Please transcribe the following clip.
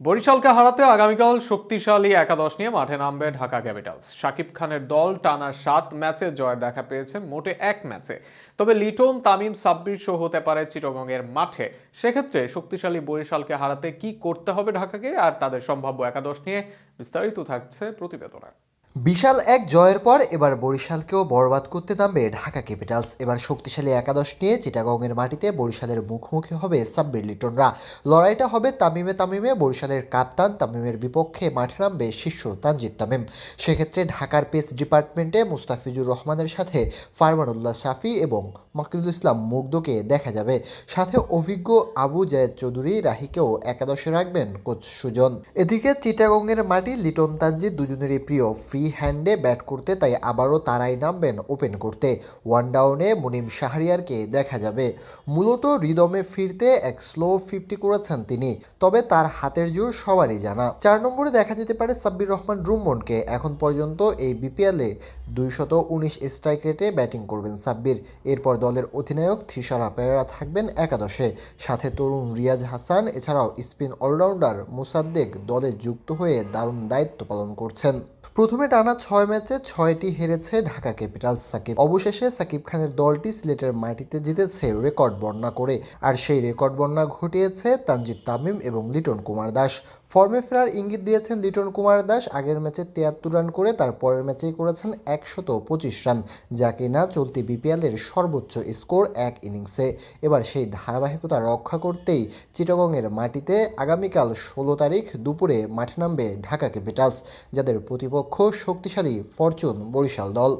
বরিশালকে হারাতে আগামীকাল শক্তিশালী একাদশ নিয়ে মাঠে নামবে ঢাকা ক্যাপিটালস। শাকিব খানের দল টানা সাত ম্যাচে জয়ের দেখা পেয়েছে, মোটে এক ম্যাচে। তবে লিটন, তামিম, সাব্বির শো হতে পারে চিটগংয়ের মাঠে। সেক্ষেত্রে শক্তিশালী বরিশালকে হারাতে কি করতে হবে ঢাকাকে আর তাদের সম্ভাব্য একাদশ নিয়ে বিস্তারিত থাকছে প্রতিবেদনে। বিশাল এক জয়ের পর এবার বরিশালকেও বরবাদ করতে নামবে ঢাকা ক্যাপিটালস। এবার শক্তিশালী একাদশ নিয়ে চিটাগংয়ের মাটিতে বরিশালের মুখোমুখি হবে সাব্বির লিটনরা। লড়াইটা হবে তামিমে তামিমে, বরিশালের কাপ্তান তামিমের বিপক্ষে মাঠে নামবে শীর্ষ তানজিদ তামিম। সেক্ষেত্রে ঢাকার পেস ডিপার্টমেন্টে মুস্তাফিজুর রহমানের সাথে ফারমানুল্লাহ শাফি এবং মাকিদুল ইসলাম মুগ্ধকে দেখা যাবে। সাথে অভিজ্ঞ আবু জায়েদ চৌধুরী রাহিকেও একাদশে রাখবেন কোচ সুজন। এদিকে চিটাগংয়ের মাটি লিটন তানজিদ দুজনেরই প্রিয় ফ্রি হ্যান্ডে ব্যাট করতে, তাই আবারও তারাই নামবেন ওপেন করতে। ওয়ান ডাউনে মুনিম শাহরিয়ারকে দেখা যাবে। মূলত রিদমে ফিরতে এক স্লো ফিফটি করেছেন তিনি, তবে তার হাতের জোর সবারই জানা। চার নম্বরে দেখা যেতে পারে সাব্বির রহমান রুম্মনকে এখন পর্যন্ত এই বিপিএলে দুইশত উনিশ স্ট্রাইক রেটে ব্যাটিং করবেন সাব্বির। এরপর দলের অধিনায়ক থিসারা পেরেরা থাকবেন একাদশে। সাথে তরুণ রিয়াজ হাসান, এছাড়াও স্পিন অলরাউন্ডার মুসাদ্দেক দলে যুক্ত হয়ে দারুণ দায়িত্ব পালন করছেন। প্রথমে টানা ছয় ম্যাচে ছয়টি হেরেছে ঢাকা ক্যাপিটালস সাকিব। অবশেষে সাকিব খানের দলটি সিলেটের মাটিতে জিতেছে রেকর্ড বর্ণনা করে। আর সেই রেকর্ড বর্ণনা ঘটিয়েছে তানজিদ তামিম এবং লিটন কুমার দাস। ফর্মে ফেরার ইঙ্গিত দিয়েছেন লিটন কুমার দাস। আগের ম্যাচে তিয়াত্তর রান করে তার পরের ম্যাচেই করেছেন একশত পঁচিশ রান, যা কিনা চলতি বিপিএলের সর্বোচ্চ স্কোর এক ইনিংসে। এবার সেই ধারাবাহিকতা রক্ষা করতেই চিটাগংয়ের মাটিতে আগামীকাল ষোলো তারিখ দুপুরে মাঠে নামবে ঢাকা ক্যাপিটালস, যাদের প্রতিপক্ষ শক্তিশালী ফরচুন বরিশাল দল।